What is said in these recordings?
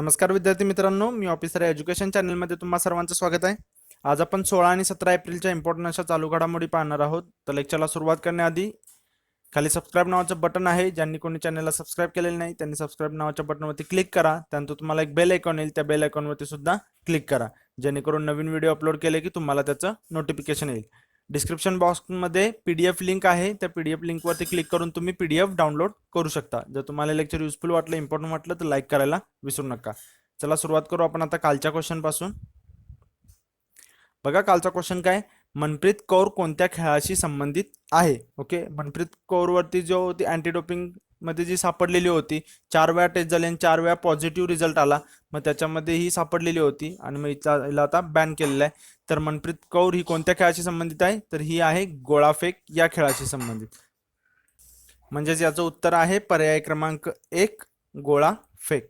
नमस्कार विद्यार्थी मित्रांनो मी ऑफिसर एज्युकेशन चॅनलमध्ये तुम्हा सर्वांचं स्वागत आहे. आज आपण सोळा आणि सतरा एप्रिलच्या इम्पॉर्टंट अशा चालू घडामोडी पाहणार आहोत. तर लेक्चरला सुरुवात करण्याआधी खाली सबस्क्राईब नावाचं बटन आहे ज्यांनी कोणी चॅनलला सबस्क्राईब केलेलं नाही त्यांनी सबस्क्राईब नावाच्या बटनवरती क्लिक करा. त्यानंतर तुम्हाला एक बेल आयकॉन येईल त्या बेल आयकॉनवरती सुद्धा क्लिक करा. जेणेकरून नवीन व्हिडिओ अपलोड केले की तुम्हाला त्याचं नोटिफिकेशन येईल. डिस्क्रिप्शन बॉक्समध्ये पी डी एफ लिंक आहे. त्या पी डी एफ लिंकवरती क्लिक करून तुम्ही पी डी एफ डाउनलोड करू शकता. जर तुम्हाला लेक्चर युजफुल वाटलं इम्पॉर्टंट वाटलं तर लाईक करायला विसरू नका. चला सुरुवात करू आपण आता कालच्या क्वेश्चनपासून बघा कालचा क्वेश्चन काय? मनप्रीत कौर कोणत्या खेळाशी संबंधित आहे? ओके? मनप्रीत कौरवरती जो होती अँटी मध्ये जी सापडलेली होती चार वेळा टेस्ट झाली आणि चार वेळा पॉझिटिव्ह रिझल्ट आला. मग त्याच्यामध्ये ही सापडलेली होती आणि मग हिला आता बॅन केलेला आहे. तर मनप्रीत कौर ही कोणत्या खेळाशी संबंधित आहे? तर ही आहे गोळाफेक या खेळाशी संबंधित. म्हणजेच याचं उत्तर आहे पर्याय क्रमांक एक गोळा फेक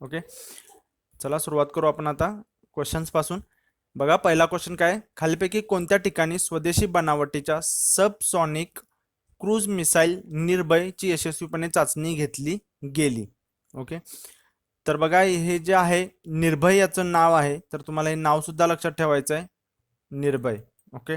ओके? चला सुरुवात करू आपण आता क्वेश्चन्सपासून. बघा पहिला क्वेश्चन काय? खालीपैकी कोणत्या ठिकाणी स्वदेशी बनावटीच्या सबसॉनिक क्रूज मिसाईल निर्भयची यशस्वीपणे चाचणी घेतली गेली? ओके? तर बघा हे जे आहे निर्भय याचं नाव आहे. तर तुम्हाला हे नाव सुद्धा लक्षात ठेवायचं आहे. निर्भय ओके?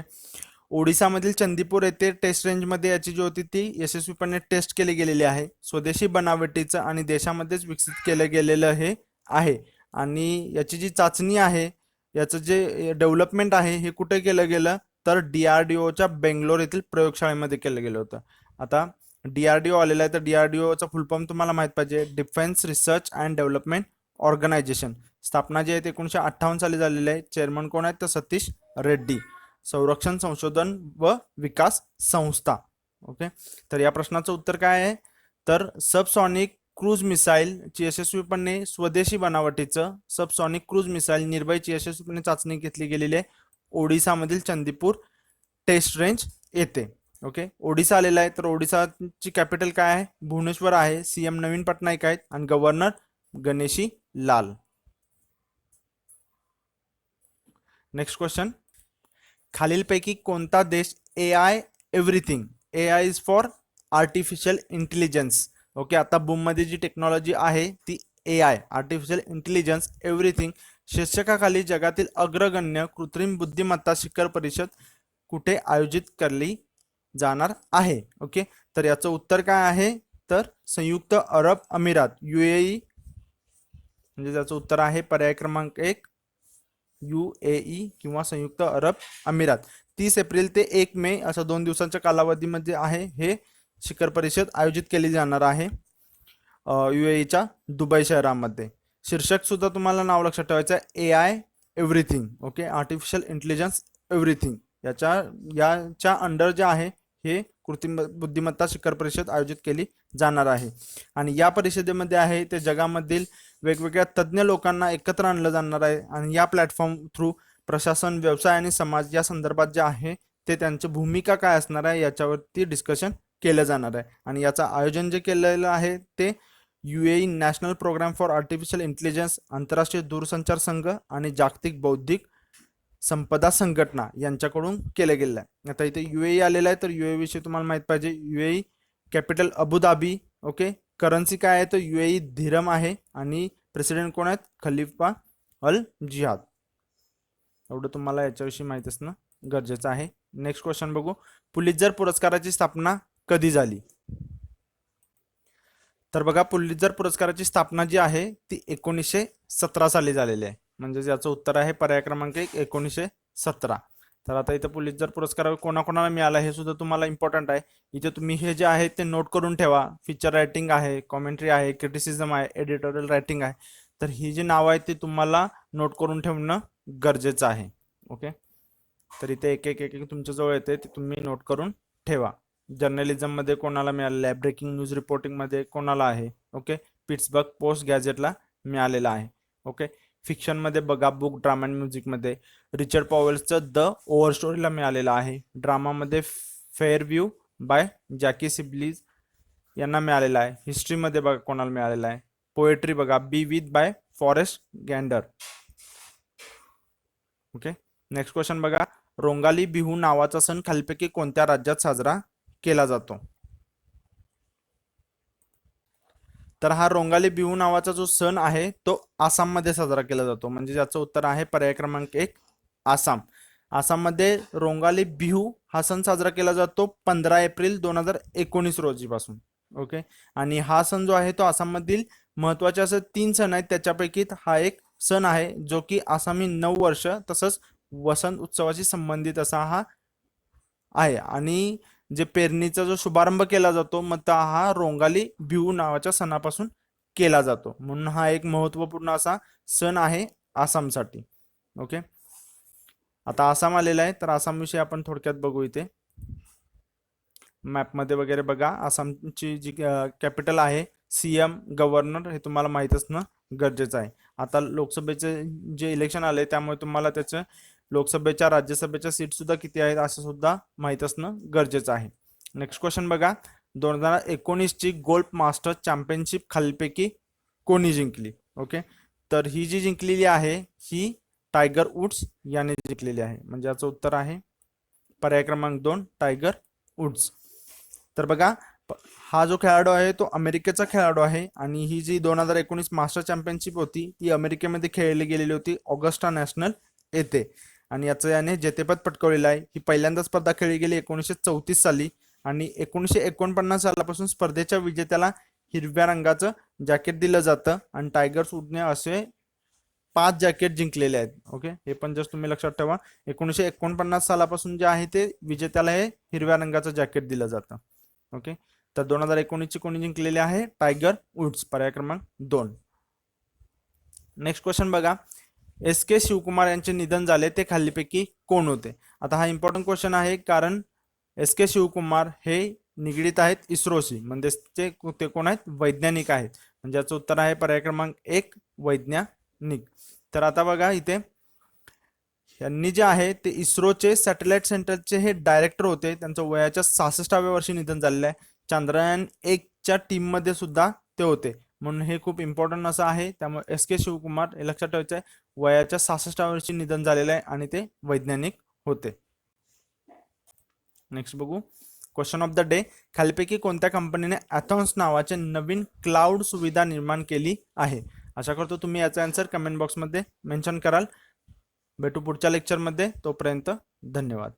ओडिसामधील चंदीपूर येथे टेस्ट रेंजमध्ये याची जी होती ती यशस्वीपणे टेस्ट केली गेलेली आहे. स्वदेशी बनावटीचं आणि देशामध्येच विकसित केलं गेलेलं हे आहे. आणि याची जी चाचणी आहे याचं जे डेव्हलपमेंट आहे हे कुठे केलं गेलं? तर डी आर डी ओच्या बेंगलोर येथील प्रयोगशाळेमध्ये केलं गेलं होतं. आता डी आर डी ओ आलेला आहे. तर डी आर डी ओचा फुल फॉर्म तुम्हाला माहीत पाहिजे. Defence research and development organisation स्थापना जी आहे ते एकोणीसशे अठ्ठावन्न साली झालेली आहे. चेअरमन कोण आहेत? तर सतीश रेड्डी. संरक्षण संशोधन व विकास संस्था. ओके तर या प्रश्नाचं उत्तर काय आहे? तर सबसॉनिक क्रूज मिसाईलची यशस्वीपणे स्वदेशी बनावटीचं सबसॉनिक क्रूज मिसाईल निर्भयची यशस्वीपणे चाचणी घेतली गेलेली आहे. ओडिसामधील चंदीपूर टेस्ट रेंज येथे. ओके? ओडिसा आलेला आहे. तर ओडिसाची कॅपिटल काय आहे? भुवनेश्वर आहे. सी एम नवीन पटनाईक आहेत. आणि governor Ganeshi Lal. Next question खालीलपैकी कोणता देश A I everything A I is for artificial intelligence okay आता बूममध्ये जी टेक्नॉलॉजी आहे ती A I artificial intelligence everything शीर्षकाखाली जगातील अग्रगण्य कृत्रिम बुद्धिमत्ता शिखर परिषद कुठे आयोजित करली जाणार आहे. ओके? तर याचं उत्तर काय आहे? तर संयुक्त अरब अमिरात यू ए म्हणजे त्याचं उत्तर आहे पर्याय क्रमांक एक यू ए ई किंवा संयुक्त अरब अमिरात. तीस एप्रिल ते एक मे असं दोन दिवसांच्या कालावधीमध्ये आहे हे शिखर परिषद आयोजित केली जाणार आहे यू एच्या दुबई शहरामध्ये. शीर्षक सुद्धा तुम्हाला नाव लक्षात ठेवायचं आहे A I everything okay? Artificial intelligence everything याच्या याच्या अंडर जे आहे हे कृत्रिम बुद्धिमत्ता शिखर परिषद आयोजित केली जाणार आहे. आणि या परिषदेमध्ये आहे ते जगामधील वेगवेगळ्या तज्ज्ञ लोकांना एकत्र आणलं जाणार आहे आणि या प्लॅटफॉर्म थ्रू प्रशासन व्यवसाय आणि समाज या संदर्भात जे आहे ते त्यांची भूमिका काय असणार आहे याच्यावरती डिस्कशन केलं जाणार आहे. आणि याचं आयोजन जे केलेलं आहे ते U A national programme for artificial intelligence आंतरराष्ट्रीय दूरसंचार संघ आणि जागतिक बौद्धिक संपदा संघटना यांच्याकडून केलं गेलेलं आहे. आता इथे यू ए आलेलं आहे तर यू विषयी तुम्हाला माहीत पाहिजे. U A capital Abu Dhabi okay currency काय आहे? तर यू ए आहे आणि प्रेसिडेंट कोण आहेत? खलिफा अल जिहाद. एवढं तुम्हाला याच्याविषयी माहीत असणं गरजेचं आहे. नेक्स्ट क्वेश्चन बघू. पुलिजर पुरस्काराची स्थापना कधी झाली? तर बघा पुलिजर पुरस्काराची स्थापना जी आहे ती एकोणीसशे सतरा साली झालेली आहे. म्हणजे याचं उत्तर आहे पर्याय क्रमांक एक एकोणीसशे सतरा. तर आता इथं पुलितजर पुरस्कार कोणाकोणाला मिळाला हे सुद्धा तुम्हाला इम्पॉर्टंट आहे. इथे तुम्ही हे जे आहे ते नोट करून ठेवा. फीचर रायटिंग आहे कॉमेंट्री आहे क्रिटिसिझम आहे एडिटोरियल रायटिंग आहे. तर ही जी नावं आहेत ती तुम्हाला नोट करून ठेवणं गरजेचं आहे. ओके तर इथे एक एक एक एक तुमच्याजवळ येते ते तुम्ही नोट करून ठेवा. जर्नलिझममध्ये कोणाला मिळालेलं आहे? ब्रेकिंग न्यूज रिपोर्टिंगमध्ये कोणाला आहे? ओके पिट्सबर्ग पोस्ट गॅजेटला मिळालेला आहे. ओके फिक्शनमध्ये बघा बुक ड्रामा अँड म्युझिकमध्ये. रिचर्ड पॉवेल्सचं द ओव्हर स्टोरीला मिळालेलं आहे. ड्रामामध्ये fair view by Jackie Sibblies यांना मिळालेला आहे. हिस्ट्रीमध्ये बघा कोणाला मिळालेला आहे. पोएट्री बघा be with by Forrest Gander. Okay? Next question बघा. रोंगाली बिहू नावाचा सण खालीपैकी कोणत्या राज्यात साजरा केला जातो? तर हा रोंगाली बिहू नावाचा जो सण आहे तो आसाममध्ये साजरा केला जातो. म्हणजे ज्याचं उत्तर आहे पर्याय क्रमांक एक आसाम. आसाममध्ये रोंगाली बिहू हा सण साजरा केला जातो पंधरा एप्रिल दोन हजार एकोणीस रोजीपासून. ओके? आणि हा सण जो आहे तो आसाममधील महत्त्वाचे असे तीन सण आहेत. त्याच्यापैकी हा एक सण आहे जो की आसामी नऊ वर्ष तसंच वसंत उत्सवाशी संबंधित असा हा आहे. आणि जे पेरणीचा जो शुभारंभ केला जातो मग तो हा रोंगाली बिहू नावाच्या सणापासून केला जातो. म्हणून हा एक महत्त्वपूर्ण असा सण आहे आसामसाठी. ओके? आता आसाम आलेला आहे तर आसाम विषयी आपण थोडक्यात बघू इथे. मॅपमध्ये वगैरे बघा आसामची जी कॅपिटल आहे सीएम गव्हर्नर हे तुम्हाला माहीत असणं गरजेचं आहे. आता लोकसभेचे जे इलेक्शन आले त्यामुळे तुम्हाला त्याचं लोकसभेच्या राज्यसभेच्या सीट सुद्धा किती आहेत असं सुद्धा माहीत असणं गरजेचं आहे. नेक्स्ट क्वेश्चन बघा. दोन हजार एकोणीसची गोल्ड मास्टर चॅम्पियनशिप खालीलपैकी कोणी जिंकली? ओके तर ही जी जिंकलेली आहे ही टायगर वुड्स याने जिंकलेली आहे. म्हणजे याचं उत्तर आहे पर्याय क्रमांक दोन टायगर वुड्स तर बघा हा जो खेळाडू आहे तो अमेरिकेचा खेळाडू आहे आणि ही जी दोन हजार एकोणीस मास्टर चॅम्पियनशिप होती ती अमेरिकेमध्ये खेळली गेलेली होती ऑगस्टा नॅशनल येथे. आणि याचं याने जेतेपद पटकवलेलं आहे. ही पहिल्यांदा स्पर्धा खेळली गेली एकोणीसशे चौतीस साली आणि एकोणीसशे एकोणपन्नास सालापासून स्पर्धेच्या विजेत्याला हिरव्या रंगाचं जॅकेट दिलं जातं आणि टायगर्स वुडने असे पाच जॅकेट जिंकलेले आहेत. ओके? हे पण जस्ट तुम्ही लक्षात ठेवा. एकोणीसशे एकोणपन्नास सालापासून जे आहे ते विजेत्याला हे हिरव्या रंगाचं जॅकेट दिलं जातं. ओके? तर दोन हजार एकोणीसची कोणी जिंकलेले आहे? Tiger Woods. पर्याय क्रमांक दोन. नेक्स्ट क्वेश्चन बघा. एस के शिवकुमार यांचे निधन झाले ते खालीपैकी कोण होते? आता हा इम्पॉर्टंट क्वेश्चन आहे कारण एस के शिवकुमार हे निगडीत आहेत इस्रोशी म्हणजे ते ते कोण आहेत? वैज्ञानिक आहेत. म्हणजे याचं उत्तर आहे पर्याय क्रमांक एक वैज्ञानिक. तर आता बघा इथे. यांनी जे आहे ते इस्रोचे सॅटेलाइट सेंटरचे हे डायरेक्टर होते. त्यांचं वयाच्या सहासष्टाव्या वर्षी निधन झालेलं आहे. चांद्रयान एकच्या टीममध्ये सुद्धा ते होते. म्हणून हे खूप इम्पॉर्टंट असं आहे. त्यामुळे एस के शिवकुमार हे लक्षात ठेवायचं आहे वयाच्या सहासष्टाव्या वर्षी निधन झालेलं आहे आणि ते वैज्ञानिक होते. नेक्स्ट बघू. क्वेश्चन ऑफ द डे खालीपैकी कोणत्या कंपनीने अथॉन्स नावाचे नवीन क्लाउड सुविधा निर्माण केली आहे? आशा करतो तुम्ही याचा आन्सर कमेंट बॉक्समध्ये मेन्शन कराल. भेटू पुढच्या लेक्चरमध्ये तोपर्यंत धन्यवाद.